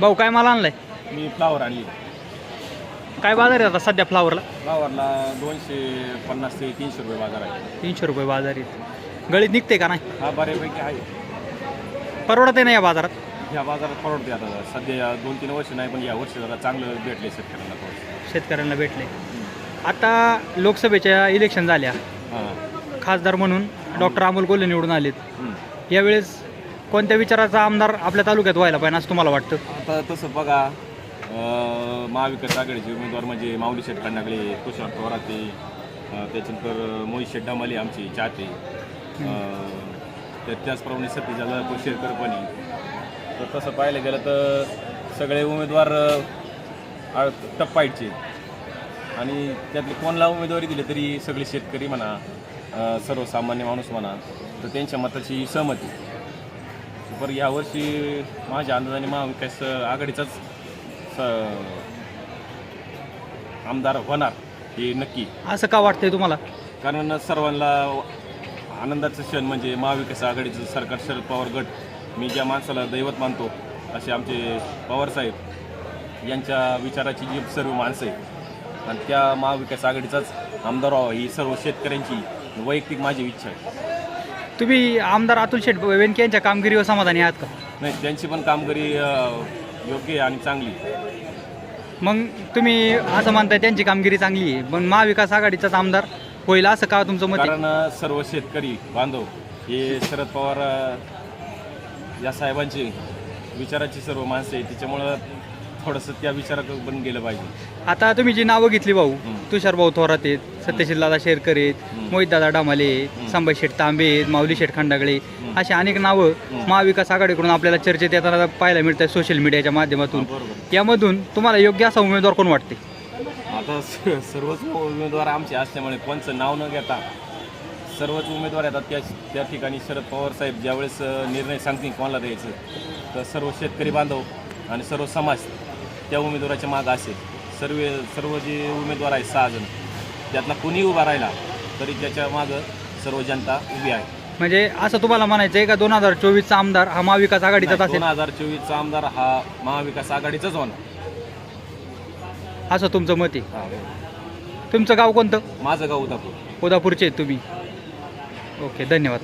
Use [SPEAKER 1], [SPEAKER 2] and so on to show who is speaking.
[SPEAKER 1] भाऊ काय माल आणलाय?
[SPEAKER 2] मी फ्लावर आणली.
[SPEAKER 1] काय बाजार आहे आता सध्या फ्लावरला?
[SPEAKER 2] फ्लावरला दोनशे पन्नास ते तीनशे रुपये बाजार आहे.
[SPEAKER 1] तीनशे रुपये बाजार आहे. गळीत निघते का नाही?
[SPEAKER 2] हा बऱ्यापैकी आहे.
[SPEAKER 1] परवडत आहे ना या बाजारात?
[SPEAKER 2] ह्या बाजारात परवडते आता. सध्या दोन तीन वर्ष नाही पण या वर्षी जरा चांगलं भेटले शेतकऱ्यांना थोडंसं.
[SPEAKER 1] शेतकऱ्यांना भेटले आता लोकसभेच्या इलेक्शन झाल्या.
[SPEAKER 2] हां.
[SPEAKER 1] खासदार म्हणून डॉक्टर अमोल कोल्हे निवडून आलेत.
[SPEAKER 2] हम्म.
[SPEAKER 1] यावेळेस कोणत्या विचाराचा आमदार आपल्या तालुक्यात व्हायला पाहिजे असं तुम्हाला वाटतं?
[SPEAKER 2] आता तसं बघा अं, महाविकास आघाडीचे उमेदवार म्हणजे माऊली शेठ खंडागळे तुषार थोराते अं, त्याच्यानंतर मोहित शेठ डमाले आमचे चाहते. अं, तर त्याचप्रमाणे सतीजा लहपूर पण आहे. तर तसं पाहायला गेलं तर सगळे उमेदवार अं, टप्पाईटचे आणि त्यातले कोणला उमेदवारी दिली तरी सगळे शेतकरी म्हणा अं, सर्वसामान्य माणूस म्हणा तर त्यांच्या मताची सहमती. बरं यावर्षी माझ्या अंदाजाने महाविकास आघाडीचाच स- आमदार होणार हे नक्की.
[SPEAKER 1] असं का वाटतंय तुम्हाला?
[SPEAKER 2] कारण सर्वांना आनंदाचं क्षण म्हणजे महाविकास आघाडीचं सरकार शरद पवार गट. मी ज्या माणसाला दैवत मानतो असे आमचे पवारसाहेब यांच्या विचाराची जी सर्व माणसं आहेत आणि त्या महाविकास आघाडीचाच आमदार व्हावा ही सर्व शेतकऱ्यांची वैयक्तिक माझी इच्छा आहे.
[SPEAKER 1] तुम्ही आमदार अतुल शेठ वेनके यांच्या कामगिरीवर समाधानी आहात का
[SPEAKER 2] नाही त्यांची पण कामगिरी योग्य आहे आणि चांगली
[SPEAKER 1] मग तुम्ही असं म्हणताय त्यांची कामगिरी चांगली आहे पण महाविकास आघाडीचाच आमदार होईल असं का तुमचं मत आहे?
[SPEAKER 2] कारण सर्व शेतकरी बांधव हे शरद पवार अ, या साहेबांची विचाराची सर्व माणसं आहे त्याच्यामुळं थोडंसं त्या विचाराकडे पण गेलं पाहिजे
[SPEAKER 1] आता तुम्ही जी नावं घेतली भाऊ
[SPEAKER 2] हं.
[SPEAKER 1] तुषार भाऊ थोरात आहेत सत्यशील दादा शेरकर आहेत
[SPEAKER 2] हं.
[SPEAKER 1] मोहित दादा डामाले. संभाई शेठ तांबे आहेत माऊली शेठ खंडागळे. अशी अनेक नावं. महाविकास आघाडीकडून आपल्याला चर्चेत येताना पाहायला मिळत आहे सोशल मीडियाच्या माध्यमातून
[SPEAKER 2] बरोबर
[SPEAKER 1] यामधून तुम्हाला योग्य असा उमेदवार कोण वाटते
[SPEAKER 2] आता सर्वच उमेदवार आमचे असल्यामुळे कोणचं नाव न घेता सर्वच उमेदवार येतात त्या त्या ठिकाणी शरद पवार साहेब ज्यावेळेस निर्णय सांगतील कोणाला द्यायचं तर सर्व शेतकरी बांधव आणि सर्व समाज त्या उमेदवाराच्या मागं असेल सर्व सर्व जे उमेदवार आहेत सहा जण त्यातला कुणी उभा राहिला तरी त्याच्या मागं सर्व जनता उभी आहे.
[SPEAKER 1] म्हणजे असं तुम्हाला म्हणायचं आहे का दोन हजार चोवीसचा आमदार हा महाविकास आघाडीचाच
[SPEAKER 2] दोन
[SPEAKER 1] असेल?
[SPEAKER 2] हजार चोवीसचा आमदार हा महाविकास आघाडीचाच होणार.
[SPEAKER 1] असं तुमचं मत आहे?
[SPEAKER 2] हा.
[SPEAKER 1] तुमचं गाव कोणतं?
[SPEAKER 2] माझं गाव उदापूर.
[SPEAKER 1] उदापूरचे आहेत तुम्ही. ओके धन्यवाद.